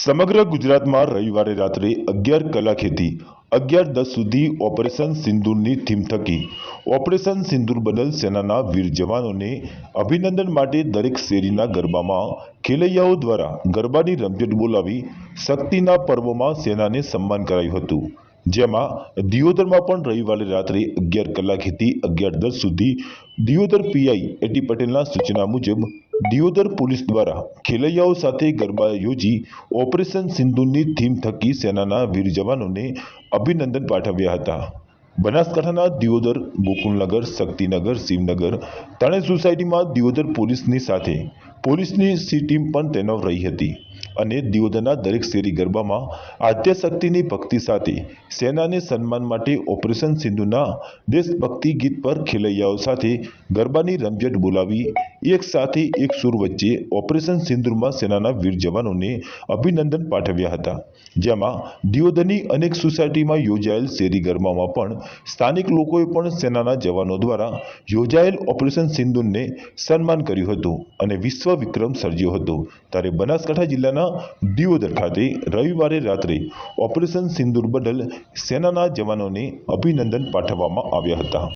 સમગ્ર ગુજરાતમાં રવિવારે રાત્રે અગિયાર કલાકેથી અગિયાર દસ સુધી ઓપરેશન સિંદૂરની થીમ થકી. ઓપરેશન સિંદૂર બદલ સેનાના વીર જવાનોને અભિનંદન માટે દરેક શેરીના ગરબામાં ખેલૈયાઓ દ્વારા ગરબાની રમઝટ બોલાવી શક્તિના પર્વમાં સેનાને સન્માન કરાયું હતું. જેમાં દિયોદરમાં પણ રવિવારે રાત્રે અગિયાર કલાકેથી અગિયાર દસ સુધી દિયોદર પીઆઈ એટી પટેલના સૂચના મુજબ દિયોદર પોલીસ દ્વારા ખેલૈયાઓ સાથે ગરબા યોજી ઓપરેશન સિંધુની થીમ થકી સેનાના વીર જવાનોને અભિનંદન પાઠવ્યા હતા. બનાસકાંઠાના દિયોદર, ગોકુલનગર, શક્તિનગર, શિવનગર, ત્રણેય સોસાયટીમાં દિયોદર પોલીસની સાથે પોલીસની સી ટીમ પણ તૈનાત રહી હતી. અને દિયોદના દરેક શેરી ગરબામાં આદ્યશક્તિની ભક્તિ સાથે સેનાને સન્માન માટે ઓપરેશન સિંધુના દેશભક્તિ ગીત પર ખેલૈયાઓ સાથે ગરબાની રમઝટ બોલાવી, એક સાથે એક સુર વચ્ચે ઓપરેશન સિંધુમાં સેનાના વીર જવાનોને અભિનંદન પાઠવ્યા હતા. જેમાં દિયોદરની અનેક સોસાયટીમાં યોજાયેલ શેરી ગરબામાં પણ સ્થાનિક લોકોએ પણ સેનાના જવાનો દ્વારા યોજાયેલ ઓપરેશન સિંધુને સન્માન કર્યું હતું અને વિશ્વ વિક્રમ સર્જ્યો હતો. ત્યારે બનાસકાંઠા જિલ્લાના દિયોદર ખાતે રવિવારે રાત્રે ઓપરેશન સિંદૂર બદલ સેનાના જવાનોને અભિનંદન પાઠવવામાં આવ્યા હતા.